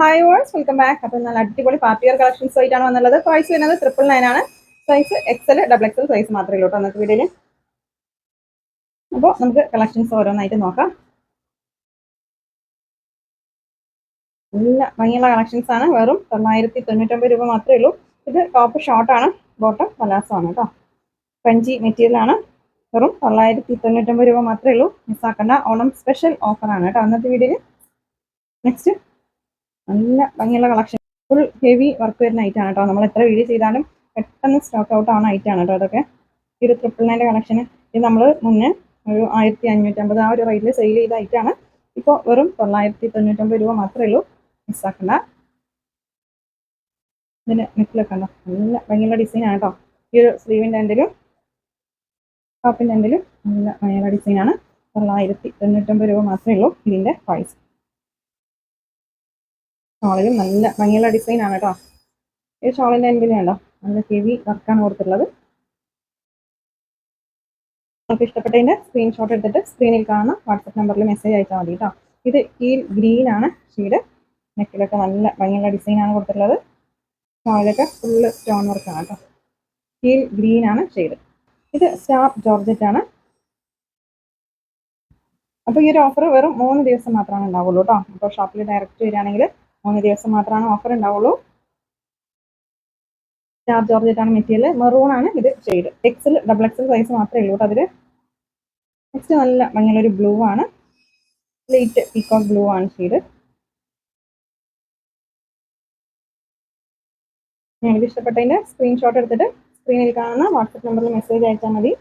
Hi verse welcome back അപ്പോൾ നല്ല അടിപൊളി പാർട്ടി വെയർ കളക്ഷൻസ് ആയിട്ടാണ് വന്നുള്ളത്. പ്രൈസ് വരുന്നത് ട്രിപ്പിൾ നയൻ ആണ്. Size XL double XL size മാത്രമേ ഉള്ളൂ അന്നത്തെ വീഡിയോയിൽ അപ്പോൾ നമുക്ക് കളക്ഷൻസ് ഓരോന്നായിട്ട് നോക്കാം. നല്ല ഭംഗിയുള്ള കളക്ഷൻസ് ആണ്. വെറും തൊള്ളായിരത്തി തൊണ്ണൂറ്റൊമ്പത് രൂപ മാത്രമേ ഉള്ളൂ. ഇത് ടോപ്പ് ഷോർട്ട് ആണ്. ബോട്ടം പലാസമാണ് കേട്ടോ. പഞ്ചി മെറ്റീരിയൽ ആണ്. വെറും തൊള്ളായിരത്തി തൊണ്ണൂറ്റൊമ്പത് രൂപ മാത്രമേ ഉള്ളൂ. മിസ്സാക്കേണ്ട ഓണം സ്പെഷ്യൽ ഓഫറാണ് കേട്ടോ അന്നത്തെ വീഡിയോയിൽ നെക്സ്റ്റ് നല്ല ഭംഗിയുള്ള കളക്ഷൻ ഫുൾ ഹെവി വർക്ക് വരുന്ന ഐറ്റം ആണ് കേട്ടോ. നമ്മൾ എത്ര വീഡിയോ ചെയ്താലും പെട്ടെന്ന് സ്റ്റോക്ക് ഔട്ട് ആവുന്ന ഐറ്റം ആണ് കേട്ടോ അതൊക്കെ. ഈ ഒരു ട്രിപ്പിൾ നയന്റെ കളക്ഷൻ ഇത് നമ്മൾ മുന്നേ ഒരു ആയിരത്തി അഞ്ഞൂറ്റമ്പത് ആ ഒരു റേറ്റിൽ സെയിൽ ചെയ്ത ഐറ്റം ആണ്. ഇപ്പോൾ വെറും തൊള്ളായിരത്തി തൊണ്ണൂറ്റൊമ്പത് രൂപ മാത്രമേ ഉള്ളൂ. മിസ്സാക്കണ്ട ഇതിന് നെക്കിലൊക്കെ ഉണ്ടോ നല്ല ഭംഗിയുള്ള ആണ് കേട്ടോ. ഈ ഒരു സ്ലീവിന്റെ എന്തെങ്കിലും ടോപ്പിന്റെ എന്തെങ്കിലും നല്ല ഭംഗിയുള്ള ഡിസൈനാണ് തൊള്ളായിരത്തി തൊണ്ണൂറ്റൊമ്പത് രൂപ മാത്രമേ ഉള്ളൂ ഇതിന്റെ പ്രൈസ് ഷോളിലും നല്ല ഭംഗിയുള്ള ഡിസൈൻ ആണ് കേട്ടോ ഈ ഷോളിന്റെ എൻഡിൽ ഉണ്ടോ നല്ല ഹെവി വർക്കാണ് കൊടുത്തിട്ടുള്ളത്. നിങ്ങൾക്ക് ഇഷ്ടപ്പെട്ടതിന്റെ സ്ക്രീൻഷോട്ട് എടുത്തിട്ട് സ്ക്രീനിൽ കാണുന്ന വാട്സപ്പ് നമ്പറിൽ മെസ്സേജ് അയച്ചാൽ മതി കേട്ടോ ഇത് ഈ ഗ്രീൻ ആണ് ഷീഡ് നെക്കിലൊക്കെ നല്ല ഭംഗിയുള്ള ഡിസൈൻ ആണ് കൊടുത്തിട്ടുള്ളത്. ഷോളിലൊക്കെ ഫുള്ള് സ്റ്റോൺ വർക്കാണ് കേട്ടോ ഈ ഗ്രീൻ ആണ് ഷെയ്ഡ്. ഇത് സ്റ്റാർ ജോർജറ്റ് ആണ്. അപ്പോൾ ഈ ഒരു ഓഫർ വെറും മൂന്ന് ദിവസം മാത്രമാണ് ഉണ്ടാവുള്ളൂ കേട്ടോ അപ്പോൾ ഷോപ്പിൽ ഡയറക്റ്റ് വരികയാണെങ്കിൽ മൂന്ന് ദിവസം മാത്രമാണ് ഓഫർ ഉണ്ടാവുള്ളൂ. സ്റ്റാർ ജോർജറ്റ് ആണ് മെറ്റീരിയൽ മെറൂൺ ആണ് ഇത് shade XL double XL size മാത്രമേ ഉള്ളൂ അതിൽ നെക്സ്റ്റ് നല്ല ഭംഗിയുള്ള ബ്ലൂ ആണ്. ലൈറ്റ് പീക്കോക്ക് ബ്ലൂ ആണ് ഷെയ്ഡ് നിങ്ങൾക്ക് ഇഷ്ടപ്പെട്ടതിന്റെ സ്ക്രീൻഷോട്ട് എടുത്തിട്ട് സ്ക്രീനിൽ കാണുന്ന വാട്സപ്പ് നമ്പറിൽ മെസ്സേജ് അയച്ചാൽ മതി.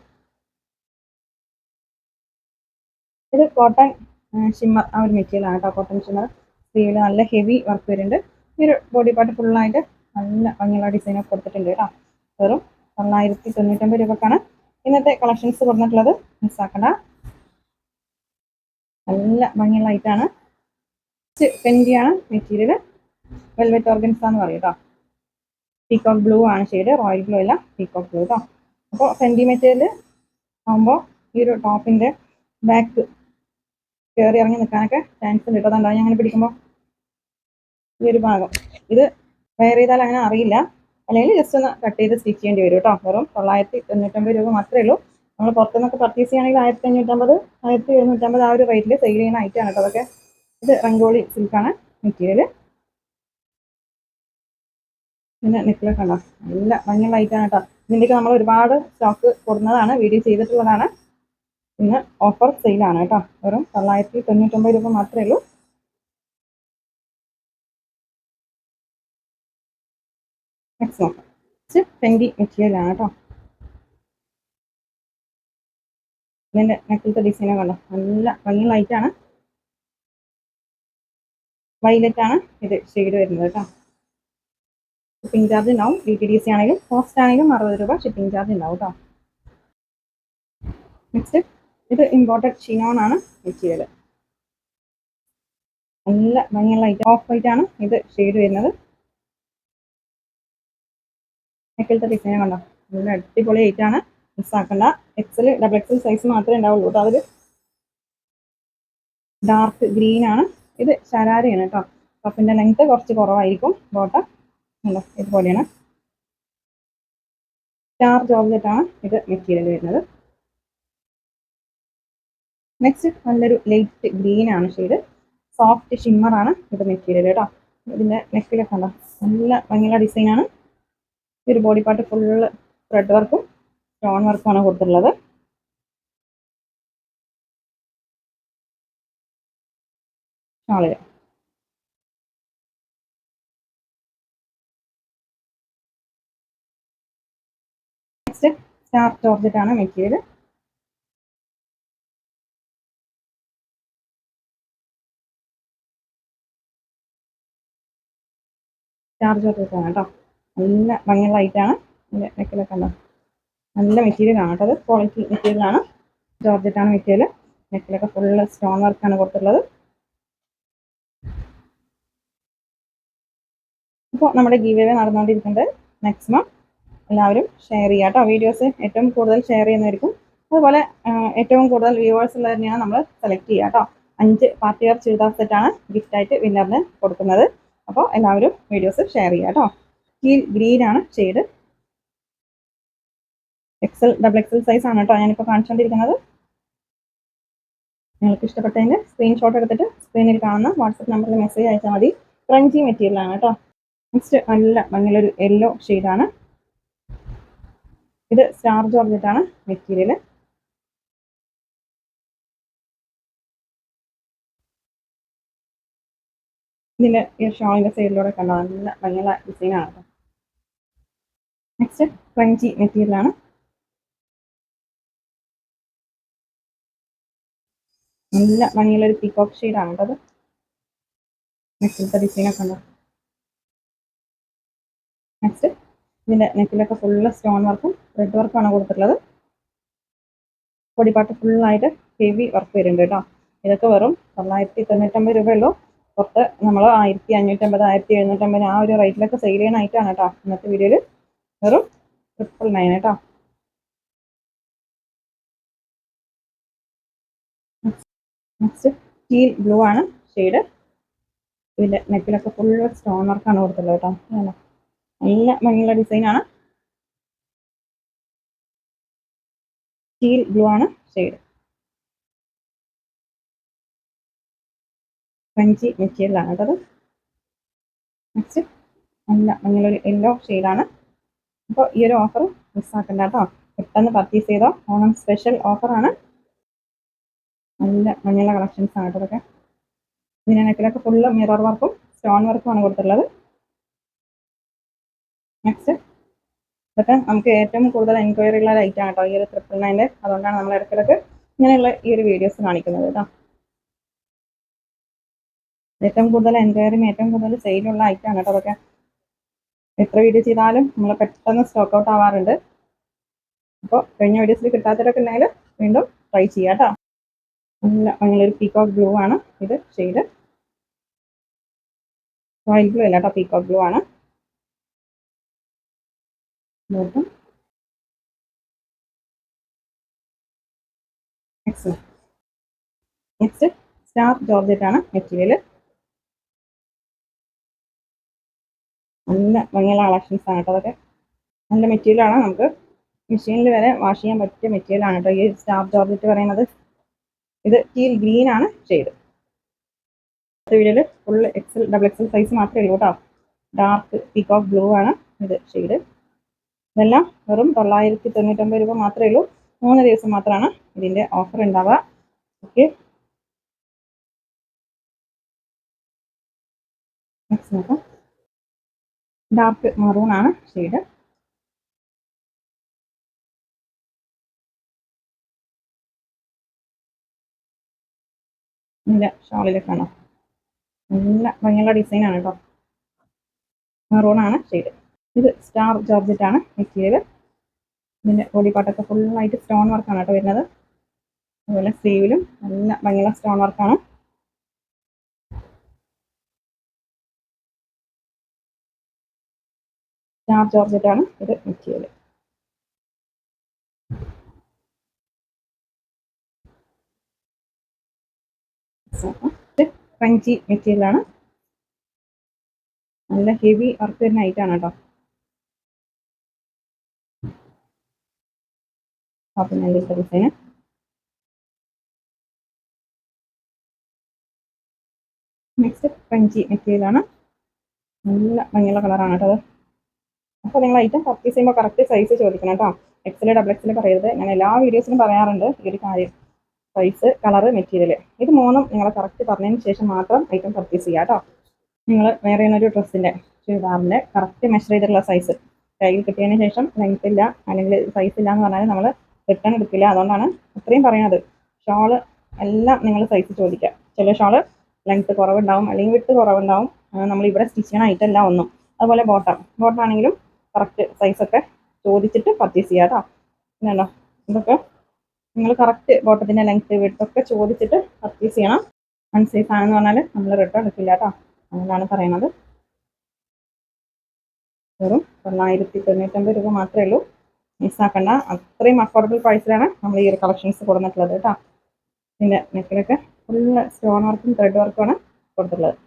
ഇത് കോട്ടൺ ഷിമ്മർ ആ ഒരു മെറ്റീരിയൽ ആണ് കേട്ടോ കോട്ടൺ ഷിമ്മർ സ്ലീവിൽ നല്ല ഹെവി വർക്ക് വരുന്നുണ്ട്. ഈ ഒരു ബോഡി പാർട്ട് ഫുള്ളായിട്ട് നല്ല ഭംഗിയുള്ള ഡിസൈനൊക്കെ കൊടുത്തിട്ടുണ്ട് കേട്ടോ. വെറും തൊള്ളായിരത്തി തൊണ്ണൂറ്റൊമ്പത് രൂപക്കാണ് ഇന്നത്തെ കളക്ഷൻസ് കൊടുത്തിട്ടുള്ളത്. മിസ്സാക്കണ്ട നല്ല ഭംഗിയുള്ള ഐറ്റാണ് പെന്റിയാണ് മെറ്റീരിയൽ വെൽവെറ്റ് ഓർഗൻസ് എന്ന് പറയും കേട്ടോ. പീക്കോക്ക് ബ്ലൂ ആണ് ഷെയ്ഡ് റോയൽ ബ്ലൂ അല്ല പീക്കോക്ക് ബ്ലൂ കേട്ടോ അപ്പോൾ ഫെന്റി മെറ്റീരിയൽ ആകുമ്പോൾ ഈ ഒരു ടോപ്പിന്റെ ബാക്ക് കയറി ഇറങ്ങി നിൽക്കാനൊക്കെ ചാൻസ് ഉണ്ട് കേട്ടോ. അതുണ്ടാവും അങ്ങനെ പിടിക്കുമ്പോൾ ഈ ഒരു ഭാഗം. ഇത് വെയർ ചെയ്താൽ അങ്ങനെ അറിയില്ല. അല്ലെങ്കിൽ ജസ്റ്റ് ഒന്ന് കട്ട് ചെയ്ത് സ്റ്റിച്ച് ചെയ്യേണ്ടി വരും കേട്ടോ വെറും തൊള്ളായിരത്തി തൊണ്ണൂറ്റമ്പത് രൂപ മാത്രമേ ഉള്ളൂ. നമ്മൾ പുറത്തുനിന്നൊക്കെ പർച്ചേസ് ചെയ്യുകയാണെങ്കിൽ ആയിരത്തി അഞ്ഞൂറ്റമ്പത് ആയിരത്തി എഴുന്നൂറ്റമ്പത് ആ ഒരു റേറ്റിൽ സെയിൽ ചെയ്യുന്ന ഐറ്റമാണ് കേട്ടോ അതൊക്കെ. ഇത് റംഗോളി സിൽക്കാണ് മെറ്റീരിയൽ പിന്നെ നെക്കിലൊക്കെ ഉണ്ടോ നല്ല ഭംഗിയുള്ള ലൈറ്റാണ് കേട്ടോ ഇതിന്റെയൊക്കെ നമ്മൾ ഒരുപാട് സ്റ്റോക്ക് കൊടുക്കുന്നതാണ് വീഡിയോ ചെയ്തിട്ടുള്ളതാണ്. ഇന്ന് ഓഫർ സെയിലാണ് കേട്ടോ വെറും തൊള്ളായിരത്തി തൊണ്ണൂറ്റൊമ്പത് രൂപ മാത്രമേ ഉള്ളൂ. നെക്സ്റ്റ് നോക്കാം ട്വന്റി മെറ്റീരിയൽ ആണ് കേട്ടോ ഇതിന്റെ നെക്കിലത്തെ ഡിസൈനെ കണ്ടോ? നല്ല ഭംഗിയുള്ള വൈലറ്റ് ആണ്. ഇത് ഷെയ്ഡ് വരുന്നത് കേട്ടോ ഷിപ്പിംഗ് ചാർജ് ഉണ്ടാവും. ഡി ടി ഡി സി ആണെങ്കിലും കോസ്റ്റ് ആണെങ്കിലും അറുപത് രൂപ ഷിപ്പിംഗ് ചാർജ് ഉണ്ടാവും കേട്ടോ നെക്സ്റ്റ് ഇത് ഇമ്പോർട്ടഡ് ഷിനോൺ ആണ് മെറ്റീരിയൽ നല്ല ഭംഗിയുള്ള ഓഫ് വൈറ്റ് ആണ് ഇത് ഷെയ്ഡ് വരുന്നത്. നെക്കിലത്തെ ഡിസൈൻ കണ്ടോ? നല്ല അടിപൊളി ആണ്. മിസ്സാക്കണ്ട എക്സൽ ഡബിൾ എക്സൽ സൈസ് മാത്രമേ ഉണ്ടാവുള്ളൂ കേട്ടോ. അതിൽ ഡാർക്ക് ഗ്രീൻ ആണ്. ഇത് ശരാരയാണ് കേട്ടോ. കപ്പിന്റെ ലെങ്ത് കുറച്ച് കുറവായിരിക്കും ബോട്ടം. ഉണ്ടോ ഇതുപോലെയാണ്. സ്റ്റാർ ജോർജറ്റ് ആണ് ഇത് മെറ്റീരിയൽ വരുന്നത്. നെക്സ്റ്റ് നല്ലൊരു ലൈറ്റ് ഗ്രീൻ ആണ് ഷെയ്ഡ് സോഫ്റ്റ് ഷിമ്മർ ആണ് ഇത് മെറ്റീരിയൽ കേട്ടോ. ഇതിന്റെ നെക്കിലൊക്കെ ഉണ്ടോ നല്ല ഭംഗിയുള്ള ഡിസൈനാണ് ഈ ഒരു ബോഡി പാർട്ട് ഫുള്ള് ത്രെഡ് വർക്കും സ്റ്റോൺ വർക്കുമാണ് കൊടുത്തിട്ടുള്ളത്. ഷാളിൽ നെക്സ്റ്റ് സ്റ്റാർ ജോർജറ്റ് ആണ് മെറ്റീരിയൽ സ്റ്റാർ ആണ് കേട്ടോ. നല്ല ഭംഗിയുള്ള ഐറ്റാണ് ഇതിന്റെ നെക്കിലൊക്കെ ഉണ്ടോ നല്ല മെറ്റീരിയൽ ആണ് കേട്ടോ. അത് ക്വാളിറ്റി മെറ്റീരിയൽ ആണ്. ജോർജറ്റ് ആണ് മെറ്റീരിയൽ നെക്കിലൊക്കെ ഫുള്ള് സ്റ്റോൺ വർക്കാണ് കൊടുത്തിട്ടുള്ളത്. അപ്പോൾ നമ്മുടെ ഗീവ് വേ നടന്നുകൊണ്ടിരിക്കുന്നത് മാക്സിമം എല്ലാവരും ഷെയർ ചെയ്യുക കേട്ടോ. വീഡിയോസ് ഏറ്റവും കൂടുതൽ ഷെയർ ചെയ്യുന്നതായിരിക്കും. അതുപോലെ ഏറ്റവും കൂടുതൽ വ്യൂവേഴ്സ് ഉള്ളത് തന്നെയാണ് നമ്മൾ സെലക്ട് ചെയ്യുക കേട്ടോ. അഞ്ച് പാർട്ടി വെയർ ചുരിദാർ സെറ്റാണ് ഗിഫ്റ്റായിട്ട് വിന്നറിന് കൊടുക്കുന്നത്. അപ്പോൾ എല്ലാവരും വീഡിയോസ് ഷെയർ ചെയ്യുക കേട്ടോ. ഗ്രീൻ ആണ് shade. XL double XL size ആണ് കേട്ടോ ഞാനിപ്പോൾ കാണിച്ചുകൊണ്ടിരിക്കുന്നത് നിങ്ങൾക്ക് ഇഷ്ടപ്പെട്ടതിന്റെ സ്ക്രീൻഷോട്ട് എടുത്തിട്ട് സ്ക്രീനിൽ കാണുന്ന വാട്സപ്പ് നമ്പറിൽ മെസ്സേജ് അയച്ചാൽ മതി. ക്രഞ്ചി മെറ്റീരിയൽ ആണ് കേട്ടോ. നെക്സ്റ്റ് നല്ല ഭംഗിയുള്ളൊരു യെല്ലോ ഷെയ്ഡാണ് ഇത് സ്റ്റാർ ജോർജറ്റാണ് മെറ്റീരിയൽ ഇതിന്റെ ഈ ഷോളിന്റെ സൈഡിലൂടെ കണ്ടോ? നല്ല ഭംഗിയുള്ള ഡിസൈനാണ് കേട്ടോ. നെക്സ്റ്റ് ക്രഞ്ചി മെറ്റീരിയൽ ആണ്. നല്ല മണിയുള്ളൊരു ഒരു പീകോക്ക് ഷെയ്ഡാണ് കേട്ടോ അത്. നെക്സ്റ്റിലത്തെ ഡിസൈനൊക്കെ ഉണ്ട്? നെക്സ്റ്റ് ഇതിന്റെ നെക്കിലൊക്കെ ഫുള്ള് സ്റ്റോൺ വർക്കും റെഡ് വർക്കാണ് കൊടുത്തിട്ടുള്ളത്. പൊടിപ്പാട്ട് ഫുള്ളായിട്ട് ഹെവി വർക്ക് വരുന്നുണ്ട് കേട്ടോ. ഇതൊക്കെ വെറും തൊള്ളായിരത്തി തൊണ്ണൂറ്റമ്പത് രൂപയുള്ളൂ. പുറത്ത് നമ്മൾ ആയിരത്തി അഞ്ഞൂറ്റമ്പത് ആയിരത്തി എഴുന്നൂറ്റമ്പത് ആ ഒരു റേറ്റിലൊക്കെ സെയിൽ ചെയ്യുന്ന ഐറ്റമാണ് കേട്ടോ. ഇന്നത്തെ വീഡിയോയിൽ വെറും ട്രിപ്പിൾ നയൻ കേട്ടോ നെക്സ്റ്റ് സ്റ്റീൽ ബ്ലൂ ആണ് ഷെയ്ഡ് ഇതിന്റെ നെക്കിലൊക്കെ ഫുൾ സ്റ്റോൺ വർക്കാണ് കൊടുത്തുള്ളത് കേട്ടോ. നല്ല ഭംഗിയുള്ള ഡിസൈനാണ് സ്റ്റീൽ ബ്ലൂ ആണ് ഷെയ്ഡ് പഞ്ചി മെറ്റീരിയൽ ആണ് കേട്ടത്. നെക്സ്റ്റ് നല്ല ഭംഗിയുള്ള യെല്ലോ ഷെയ്ഡാണ് അപ്പോൾ ഈ ഒരു ഓഫർ മിസ്സാക്കണ്ട കേട്ടോ. പെട്ടെന്ന് പർച്ചേസ് ചെയ്തോ ഓണം സ്പെഷ്യൽ ഓഫറാണ് നല്ല മഞ്ഞുള്ള കളക്ഷൻസ് ആണ് ഇതൊക്കെ. ഇതിന് നെക്കിലൊക്കെ ഫുള്ള് മിറർ വർക്കും സ്റ്റോൺ വർക്കും ആണ് കൊടുത്തിട്ടുള്ളത്. നെക്സ്റ്റ് ഇതൊക്കെ നമുക്ക് ഏറ്റവും കൂടുതൽ എൻക്വയറി ഉള്ള ലൈറ്റ് ആണ് കേട്ടോ ഈ ഒരു ട്രിപ്പിൾ നയന്റെ അതുകൊണ്ടാണ് നമ്മൾ ഇടയ്ക്കിടയ്ക്ക് ഇങ്ങനെയുള്ള ഈ ഒരു വീഡിയോസ് കാണിക്കുന്നത് കേട്ടോ. ഏറ്റവും കൂടുതൽ എൻക്വയറിയും ഏറ്റവും കൂടുതൽ സെയിലുള്ള ഐറ്റം ആണ് കേട്ടോ അതൊക്കെ എത്ര വീഡിയോ ചെയ്താലും നമ്മൾ പെട്ടെന്ന് സ്റ്റോക്ക് ഔട്ട് ആവാറുണ്ട്. അപ്പോൾ കഴിഞ്ഞ വീഡിയോസിൽ കിട്ടാത്തവരൊക്കെ ഉണ്ടെങ്കിൽ വീണ്ടും ട്രൈ ചെയ്യാം കേട്ടോ നല്ല ഭംഗിയൊരു പീകോക്ക് ബ്ലൂ ആണ് ഇത് ഷെയ്ഡ് റോയൽ ബ്ലൂ അല്ല കേട്ടോ പീകോക്ക് ബ്ലൂ ആണ്. നെക്സ്റ്റ് സ്റ്റാർ ജോർജറ്റ് ആണ് മെറ്റീരിയൽ നല്ല ഭംഗിയുള്ള കളക്ഷൻസ് ആണ് കേട്ടോ അതൊക്കെ. നല്ല മെറ്റീരിയൽ ആണ്. നമുക്ക് മെഷീനിൽ വരെ വാഷ് ചെയ്യാൻ പറ്റിയ മെറ്റീരിയലാണ് കേട്ടോ ഈ സ്റ്റാഫ് ജോർജറ്റ് പറയുന്നത്. ഇത് ടീൽ ഗ്രീൻ ആണ് ഷെയ്ഡ് വീഡിയോയിൽ full XL double XL size മാത്രമേ ഉള്ളൂ കേട്ടോ. ഡാർക്ക് പീകോക്ക് ബ്ലൂ ആണ് ഇത് ഷെയ്ഡ് ഇതെല്ലാം വെറും തൊള്ളായിരത്തി തൊണ്ണൂറ്റൊമ്പത് രൂപ മാത്രമേ ഉള്ളൂ. മൂന്ന് ദിവസം മാത്രമാണ് ഇതിന്റെ ഓഫർ ഉണ്ടാവുക. ഓക്കെ നെക്സ്റ്റ് നോക്കാം. ഡാർക്ക് മറൂൺ ആണ് ഷെയ്ഡ് ഇല്ല ഷോളിലൊക്കെ കാണാം നല്ല ഭംഗിയുള്ള ഡിസൈൻ ആണ് കേട്ടോ മെറൂൺ ആണ് ഷെയ്ഡ് ഇത് സ്റ്റാർ ജോർജറ്റ് ആണ് മെറ്റീരിയൽ ഇതിന്റെ ബോഡി പാർട്ടൊക്കെ ഫുള്ളായിട്ട് സ്റ്റോൺ വർക്കാണ് കേട്ടോ വരുന്നത്. അതുപോലെ സ്ലീവിലും നല്ല ഭംഗിയുള്ള സ്റ്റോൺ വർക്കാണ് സ്റ്റാർ ആണ് ഇത് മെറ്റീരിയൽ. ക്രഞ്ചി മെറ്റീരിയൽ ആണ്. നല്ല ഹെവി വർക്ക് തന്നെ ആയിട്ടാണ് കേട്ടോ ഷോപ്പിന്റെ ഡിസൈന് നെക്സ്റ്റ് ക്രഞ്ചി മെറ്റീരിയൽ ആണ്. നല്ല ഭംഗിയുള്ള കളറാണ് കേട്ടോ അത്. അപ്പോൾ നിങ്ങൾ ഐറ്റം പർച്ചേസ് ചെയ്യുമ്പോൾ കറക്റ്റ് സൈസ് ചോദിക്കണം കേട്ടോ. എക്സൽ ഡബിൾ എക്സൽ പറയരുത്. ഞാൻ എല്ലാ വീഡിയോസിലും പറയാറുണ്ട് ഈ ഒരു കാര്യം. സൈസ് കളറ് മെറ്റീരിയൽ ഇത് മൂന്നും നിങ്ങൾ കറക്റ്റ് പറഞ്ഞതിന് ശേഷം മാത്രം ഐറ്റം പർച്ചേസ് ചെയ്യുക കേട്ടോ. നിങ്ങൾ വേറെ ഒരു ഡ്രസ്സിന്റെ ചുരിദാറിന്റെ കറക്റ്റ് മെഷർ ചെയ്തിട്ടുള്ള സൈസ് കയ്യിൽ കിട്ടിയതിന് ശേഷം ലെങ്ത് ഇല്ല അല്ലെങ്കിൽ സൈസ് ഇല്ല എന്ന് പറഞ്ഞാൽ നമ്മൾ റിട്ടേൺ എടുക്കില്ല. അതുകൊണ്ടാണ് അത്രയും പറയുന്നത്. ഷോൾ എല്ലാം നിങ്ങൾ സൈസ് ചോദിക്കുക. ചില ഷോൾ ലെങ്ത് കുറവുണ്ടാവും അല്ലെങ്കിൽ വിട്ട് കുറവുണ്ടാവും. നമ്മൾ ഇവിടെ സ്റ്റിച്ച് ചെയ്യണ ഐറ്റം എല്ലാം ഒന്നും. അതുപോലെ ബോട്ടം ബോട്ടം ആണെങ്കിലും കറക്റ്റ് സൈസൊക്കെ ചോദിച്ചിട്ട് പർച്ചേസ് ചെയ്യുക കേട്ടോ എന്നാണോ ഇതൊക്കെ നിങ്ങൾ കറക്റ്റ് ബോട്ടത്തിന്റെ ലെങ്ത് വിട്ടൊക്കെ ചോദിച്ചിട്ട് പർച്ചേസ് ചെയ്യണം. അൺസേഫ് ആണെന്ന് പറഞ്ഞാൽ നമ്മൾ റിട്ടേൺ എടുക്കില്ല കേട്ടോ അങ്ങനെയാണ് പറയുന്നത്. വെറും തൊള്ളായിരത്തി തൊണ്ണൂറ്റൊമ്പത് രൂപ മാത്രമേ ഉള്ളൂ. മിസ്സാക്കണ്ട അത്രയും അഫോർഡബിൾ പ്രൈസിലാണ് നമ്മൾ ഈ ഒരു കളക്ഷൻസ് കൊടുത്തിട്ടുള്ളത് കേട്ടോ പിന്നെ നെക്കിലൊക്കെ ഫുള്ള് സ്റ്റോൺ വർക്കും ത്രെഡ് വർക്കുമാണ് കൊടുത്തിട്ടുള്ളത്.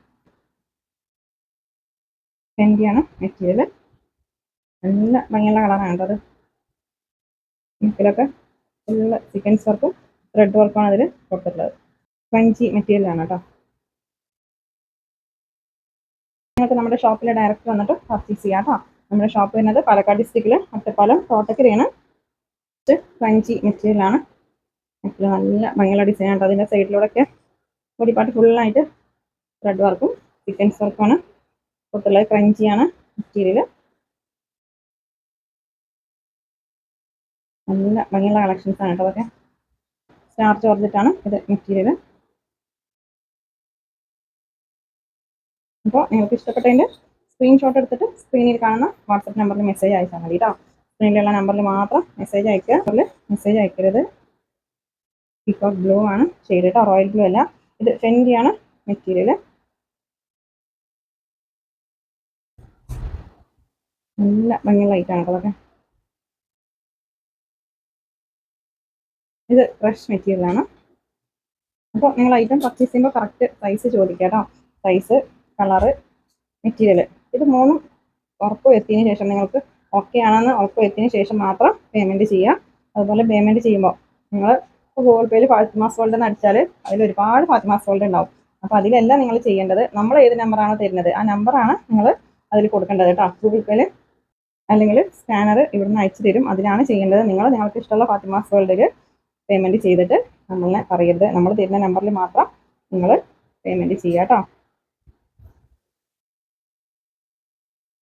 ഫെൻഡിയാണ് മെറ്റീരിയൽ നല്ല ഭംഗിയുള്ള കളറാണ് കേട്ടോ അത്. ഇതിലൊക്കെ ഫുള്ള് സീക്വൻസ് വർക്കും ത്രെഡ് വർക്കാണ് അതിൽ കൊടുത്തിട്ടുള്ളത്. ഫ്രഞ്ചി മെറ്റീരിയലാണ് കേട്ടോ. നിങ്ങൾക്ക് നമ്മുടെ ഷോപ്പിൽ ഡയറക്റ്റ് വന്നിട്ട് പർച്ചേസ് ചെയ്യാം കേട്ടോ. നമ്മുടെ ഷോപ്പ് വരുന്നത് പാലക്കാട് ഡിസ്ട്രിക്റ്റിൽ ഒറ്റപ്പാലം തോട്ടക്കരയാണ്. ഫ്രഞ്ചി മെറ്റീരിയലാണ് നെക്കിൽ നല്ല ഭംഗിയുള്ള ഡിസൈൻ ആണ് അതിന്റെ സൈഡിലൂടെയൊക്കെ പാർട്ട് ഫുള്ളായിട്ട് ത്രെഡ് വർക്കും ചിക്കൻ വർക്കുമാണ് കൊടുത്തുള്ളത് ക്രഞ്ചിയാണ് മെറ്റീരിയൽ നല്ല ഭംഗിയുള്ള കളക്ഷൻസ് ആണ് കേട്ടോ അതൊക്കെ. സ്റ്റാർ ജോർജറ്റാണ് ഇത് മെറ്റീരിയൽ അപ്പോൾ നിങ്ങൾക്ക് ഇഷ്ടപ്പെട്ടതിന്റെ സ്ക്രീൻഷോട്ട് എടുത്തിട്ട് സ്ക്രീനിൽ കാണുന്ന വാട്സപ്പ് നമ്പറിൽ മെസ്സേജ് അയച്ചാൽ മതി കേട്ടോ സ്ക്രീനിലുള്ള നമ്പറിൽ മാത്രം മെസ്സേജ് അയക്കുക. അതിൽ മെസ്സേജ് അയക്കരുത്. പീക്കോക്ക് ബ്ലൂ ആണ് ഷെയ്ഡ് കേട്ടോ റോയൽ ബ്ലൂ അല്ല. ഇത് ഫെൻഡിയാണ് മെറ്റീരിയൽ നല്ല ഭംഗിയുള്ള ഐറ്റാണ് കേട്ടോ അതൊക്കെ. ഇത് ഫ്രഷ് മെറ്റീരിയലാണ് അപ്പോൾ നിങ്ങൾ ഐറ്റം പർച്ചേസ് ചെയ്യുമ്പോൾ കറക്റ്റ് സൈസ് ചോദിക്കുക കേട്ടോ സൈസ് കളറ് മെറ്റീരിയൽ ഇത് മൂന്നും ഉറപ്പ് എത്തിയതിന് ശേഷം നിങ്ങൾക്ക് ഓക്കെ ആണെന്ന് ഉറപ്പ് എത്തിയതിന് ശേഷം മാത്രം പേയ്മെന്റ് ചെയ്യുക അതുപോലെ പേയ്മെന്റ് ചെയ്യുമ്പോൾ നിങ്ങൾ ഗൂഗിൾ പേയിൽ ഫാത്തിമാസ് ഗോൾഡ് എന്ന് അടിച്ചാൽ അതിൽ ഒരുപാട് ഫാത്തിമാസ് ഗോൾഡ് ഉണ്ടാവും. അപ്പോൾ അതിലെല്ലാം നിങ്ങൾ ചെയ്യേണ്ടത് നമ്മൾ ഏത് നമ്പറാണ് തരുന്നത് ആ നമ്പറാണ് നിങ്ങൾ അതിൽ കൊടുക്കേണ്ടത് കേട്ടോ ഗൂഗിൾ പേയിൽ അല്ലെങ്കിൽ സ്കാനർ ഇവിടുന്ന് അയച്ചു തരും. അതിലാണ് ചെയ്യേണ്ടത്. നിങ്ങൾ നിങ്ങൾക്ക് ഇഷ്ടമുള്ള ഫാത്തിമാസ് വേൾഡിൽ പേയ്മെന്റ് ചെയ്തിട്ട് നമ്മളെ പറയരുത്. നമ്മൾ തരുന്ന നമ്പറിൽ മാത്രം നിങ്ങൾ പേയ്മെന്റ് ചെയ്യുക കേട്ടോ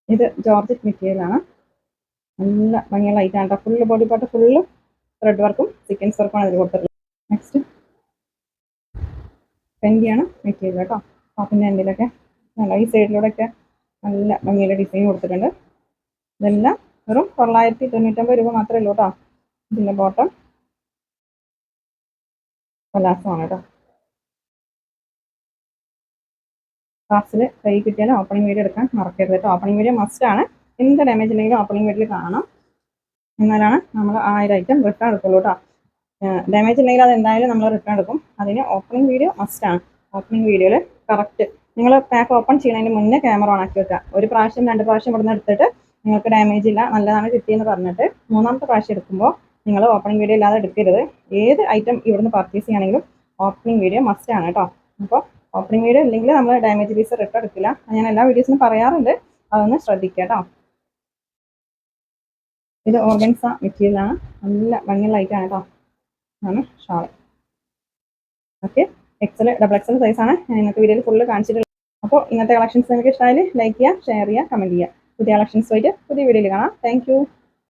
ഇത് ജോർജറ്റ് മെറ്റീരിയലാണ് നല്ല ഭംഗിയുള്ള ഐറ്റാണ് കേട്ടോ full body part full thread വർക്കും സീക്വൻസ് വർക്കും അതിൽ കൊടുത്തിട്ടുള്ളത്. നെക്സ്റ്റ് പെൻഡിയാണ് മെറ്റീരിയൽ കേട്ടോ പാപ്പിന്റെ എൻഡിലൊക്കെ നല്ല ഈ സൈഡിലൂടെയൊക്കെ നല്ല ഭംഗിയുടെ ഡിസൈൻ കൊടുത്തിട്ടുണ്ട്. ഇതെല്ലാം വെറും തൊള്ളായിരത്തി തൊണ്ണൂറ്റൊമ്പത് രൂപ മാത്രമേ ഉള്ളൂ കേട്ടോ ഇതിന്റെ ബോട്ടം പലാസമാണ് കേട്ടോ ക്ലാസ്സിൽ കൈ കിട്ടിയാൽ ഓപ്പണിംഗ് വീഡിയോ എടുക്കാൻ മറക്കരുത് കേട്ടോ ഓപ്പണിംഗ് വീഡിയോ മസ്റ്റ് ആണ്. എന്ത് ഡാമേജ് ഉണ്ടെങ്കിലും ഓപ്പണിംഗ് വീഡിയോ കാണണം. എന്നാലാണ് നമ്മൾ ആ ഒരു ഐറ്റം റിട്ടേൺ എടുക്കുള്ളൂ കേട്ടോ ഡാമേജ് ഉണ്ടെങ്കിൽ അത് എന്തായാലും നമ്മൾ റിട്ടേൺ എടുക്കും. അതിന് ഓപ്പണിംഗ് വീഡിയോ മസ്റ്റ് ആണ്. ഓപ്പണിംഗ് വീഡിയോയിൽ കറക്റ്റ് നിങ്ങൾ പാക്ക് ഓപ്പൺ ചെയ്യുന്നതിന് മുന്നേ ക്യാമറ ഓൺ ആക്കി വെക്കുക. ഒരു പ്രാവശ്യം രണ്ട് പ്രാവശ്യം ഇവിടുന്ന് എടുത്തിട്ട് നിങ്ങൾക്ക് ഡാമേജ് ഇല്ല നല്ലതാണ് കിട്ടിയെന്ന് പറഞ്ഞിട്ട് മൂന്നാമത്തെ പ്രാവശ്യം എടുക്കുമ്പോൾ നിങ്ങൾ ഓപ്പണിംഗ് വീഡിയോ ഇല്ലാതെ എടുക്കരുത്. ഏത് ഐറ്റം ഇവിടുന്ന് പർച്ചേസ് ചെയ്യുകയാണെങ്കിലും ഓപ്പണിംഗ് വീഡിയോ മസ്റ്റ് ആണ് കേട്ടോ അപ്പോൾ ഓപ്പണിംഗ് വീഡിയോ ഇല്ലെങ്കിൽ നമ്മൾ ഡാമേജ് പീസ് റിട്ടേൺ എടുക്കില്ല. ഞാൻ എല്ലാ വീഡിയോസിനും പറയാറുണ്ട്. അതൊന്ന് ശ്രദ്ധിക്കുക കേട്ടോ ഇത് ഓർഗൻസ മെറ്റീരിയലാണ് നല്ല ഭംഗിയുള്ള ഐറ്റാണ് കേട്ടോ ആണ് shawl okay XL double XL സൈസാണ് ഞാൻ ഇന്നത്തെ വീഡിയോയിൽ ഫുള്ള് കാണിച്ചിട്ടുള്ളത് അപ്പോൾ ഇന്നത്തെ കളക്ഷൻസ് നിങ്ങൾക്ക് ഇഷ്ടമായാലും ലൈക്ക് ചെയ്യുക ഷെയർ ചെയ്യുക കമന്റ് ചെയ്യുക. പുതിയ കളക്ഷൻസ് ആയിട്ട് പുതിയ വീഡിയോയിൽ കാണാം. താങ്ക്